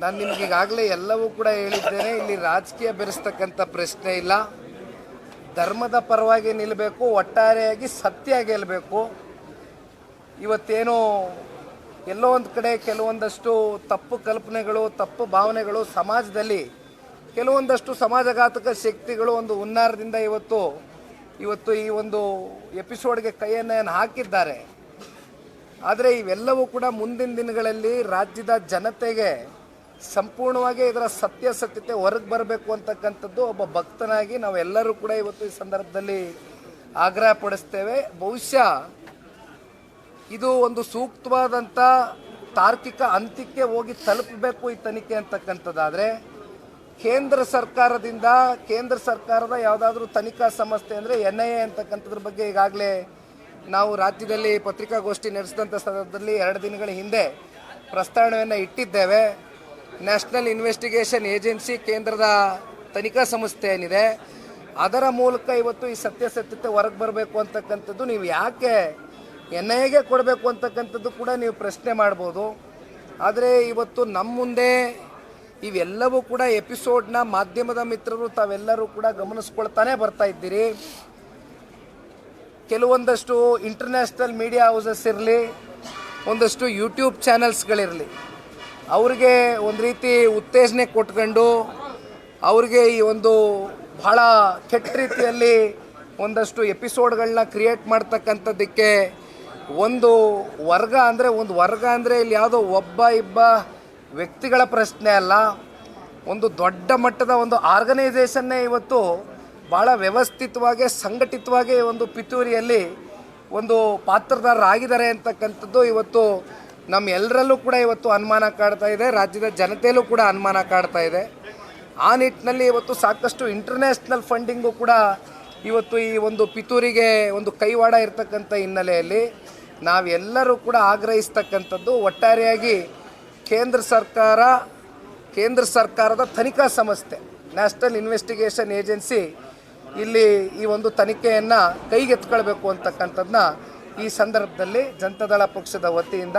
ನಾನು ನಿಮ್ಗೆ ಈಗಾಗಲೇ ಎಲ್ಲವೂ ಕೂಡ ಹೇಳಿದ್ದೇನೆ, ಇಲ್ಲಿ ರಾಜಕೀಯ ಬೆರೆಸ್ತಕ್ಕಂಥ ಪ್ರಶ್ನೆ ಇಲ್ಲ. ಧರ್ಮದ ಪರವಾಗಿ ನಿಲ್ಲಬೇಕು ಒಟ್ಟಾರೆಯಾಗಿ ಸತ್ಯ ಗೆಲ್ಲಬೇಕು ಇವತ್ತೇನು ಎಲ್ಲೋ ಒಂದು ಕಡೆ ಕೆಲವೊಂದಷ್ಟು ತಪ್ಪು ಕಲ್ಪನೆಗಳು, ತಪ್ಪು ಭಾವನೆಗಳು ಸಮಾಜದಲ್ಲಿ, ಕೆಲವೊಂದಷ್ಟು ಸಮಾಜಘಾತಕ ಶಕ್ತಿಗಳು ಒಂದು ಹುನ್ನಾರದಿಂದ ಇವತ್ತು ಇವತ್ತು ಈ ಒಂದು ಎಪಿಸೋಡ್ಗೆ ಕೈಯನ್ನು ಹಾಕಿದ್ದಾರೆ. ಆದರೆ ಇವೆಲ್ಲವೂ ಕೂಡ ಮುಂದಿನ ದಿನಗಳಲ್ಲಿ ರಾಜ್ಯದ ಜನತೆಗೆ ಸಂಪೂರ್ಣವಾಗಿ ಇದರ ಸತ್ಯಾಸತ್ಯತೆ ಹೊರಗೆ ಬರಬೇಕು ಅಂತಕ್ಕಂಥದ್ದು ಒಬ್ಬ ಭಕ್ತನಾಗಿ ನಾವೆಲ್ಲರೂ ಕೂಡ ಇವತ್ತು ಈ ಸಂದರ್ಭದಲ್ಲಿ ಆಗ್ರಹ ಪಡಿಸ್ತೇವೆ. ಬಹುಶಃ ಇದು ಒಂದು ಸೂಕ್ತವಾದಂಥ ತಾರ್ಕಿಕ ಅಂತ್ಯಕ್ಕೆ ಹೋಗಿ ತಲುಪಬೇಕು ಈ ತನಿಖೆ ಅಂತಕ್ಕಂಥದ್ದಾದರೆ ಕೇಂದ್ರ ಸರ್ಕಾರದಿಂದ, ಕೇಂದ್ರ ಸರ್ಕಾರದ ಯಾವುದಾದ್ರೂ ತನಿಖಾ ಸಂಸ್ಥೆ ಅಂದರೆ ಎನ್ ಐ ಎ ಅಂತಕ್ಕಂಥದ್ರ ಬಗ್ಗೆ ಈಗಾಗಲೇ ನಾವು ರಾಜ್ಯದಲ್ಲಿ ಪತ್ರಿಕಾಗೋಷ್ಠಿ ನಡೆಸಿದಂಥ ಸಂದರ್ಭದಲ್ಲಿ ಎರಡು ದಿನಗಳ ಹಿಂದೆ ಪ್ರಸ್ತಾವನೆಯನ್ನು ಇಟ್ಟಿದ್ದೇವೆ. ನ್ಯಾಷನಲ್ ಇನ್ವೆಸ್ಟಿಗೇಷನ್ ಏಜೆನ್ಸಿ ಕೇಂದ್ರದ ತನಿಖಾ ಸಂಸ್ಥೆ ಏನಿದೆ, ಅದರ ಮೂಲಕ ಇವತ್ತು ಈ ಸತ್ಯಾಸತ್ಯತೆ ಹೊರಗೆ ಬರಬೇಕು ಅಂತಕ್ಕಂಥದ್ದು ನೀವು ಯಾಕೆ ಎನ್ ಐ ಎಗೆ ಕೊಡಬೇಕು ಅಂತಕ್ಕಂಥದ್ದು ಕೂಡ ನೀವು ಪ್ರಶ್ನೆ ಮಾಡ್ಬೋದು. ಆದರೆ ಇವತ್ತು ನಮ್ಮ ಮುಂದೆ ಇವೆಲ್ಲವೂ ಕೂಡ ಎಪಿಸೋಡ್ನ ಮಾಧ್ಯಮದ ಮಿತ್ರರು ತಾವೆಲ್ಲರೂ ಕೂಡ ಗಮನಿಸ್ಕೊಳ್ತಾನೆ ಬರ್ತಾ ಇದ್ದೀರಿ. ಕೆಲವೊಂದಷ್ಟು ಇಂಟರ್ನ್ಯಾಷನಲ್ ಮೀಡಿಯಾ ಹೌಸಸ್ ಇರಲಿ, ಒಂದಷ್ಟು ಯೂಟ್ಯೂಬ್ ಚಾನೆಲ್ಸ್ಗಳಿರಲಿ. ಅವ್ರಿಗೆ ಒಂದು ರೀತಿ ಉತ್ತೇಜನೆ ಕೊಟ್ಕೊಂಡು ಅವ್ರಿಗೆ ಈ ಒಂದು ಬಹಳ ಕೆಟ್ಟ ರೀತಿಯಲ್ಲಿ ಒಂದಷ್ಟು ಎಪಿಸೋಡ್ಗಳನ್ನ ಕ್ರಿಯೇಟ್ ಮಾಡ್ತಕ್ಕಂಥದ್ದಕ್ಕೆ ಒಂದು ವರ್ಗ ಅಂದರೆ, ಒಂದು ವರ್ಗ ಅಂದರೆ ಇಲ್ಲಿ ಯಾವುದೋ ಒಬ್ಬ ಇಬ್ಬ ವ್ಯಕ್ತಿಗಳ ಪ್ರಶ್ನೆ ಅಲ್ಲ. ಒಂದು ದೊಡ್ಡ ಮಟ್ಟದ ಒಂದು ಆರ್ಗನೈಸೇಷನ್ನೇ ಇವತ್ತು ಭಾಳ ವ್ಯವಸ್ಥಿತವಾಗಿ, ಸಂಘಟಿತವಾಗಿ ಒಂದು ಪಿತೂರಿಯಲ್ಲಿ ಒಂದು ಪಾತ್ರದಾರರಾಗಿದ್ದಾರೆ ಅಂತಕ್ಕಂಥದ್ದು ಇವತ್ತು ನಮ್ಮ ಎಲ್ಲರಲ್ಲೂ ಕೂಡ ಇವತ್ತು ಅನುಮಾನ ಕಾಡ್ತಾ ಇದೆ, ರಾಜ್ಯದ ಜನತೆಯಲ್ಲೂ ಕೂಡ ಅನುಮಾನ ಕಾಡ್ತಾ ಇದೆ. ಆ ನಿಟ್ಟಿನಲ್ಲಿ ಇವತ್ತು ಸಾಕಷ್ಟು ಇಂಟರ್ನ್ಯಾಷನಲ್ ಫಂಡಿಂಗು ಕೂಡ ಇವತ್ತು ಈ ಒಂದು ಪಿತೂರಿಗೆ ಒಂದು ಕೈವಾಡ ಇರತಕ್ಕಂಥ ಹಿನ್ನೆಲೆಯಲ್ಲಿ ನಾವೆಲ್ಲರೂ ಕೂಡ ಆಗ್ರಹಿಸ್ತಕ್ಕಂಥದ್ದು ಒಟ್ಟಾರೆಯಾಗಿ ಕೇಂದ್ರ ಸರ್ಕಾರ, ಕೇಂದ್ರ ಸರ್ಕಾರದ ತನಿಖಾ ಸಂಸ್ಥೆ ನ್ಯಾಷನಲ್ ಇನ್ವೆಸ್ಟಿಗೇಷನ್ ಏಜೆನ್ಸಿ ಇಲ್ಲಿ ಈ ಒಂದು ತನಿಖೆಯನ್ನು ಕೈಗೆತ್ಕೊಳ್ಬೇಕು ಅಂತಕ್ಕಂಥದ್ದನ್ನ ಈ ಸಂದರ್ಭದಲ್ಲಿ ಜನತಾದಳ ಪಕ್ಷದ ವತಿಯಿಂದ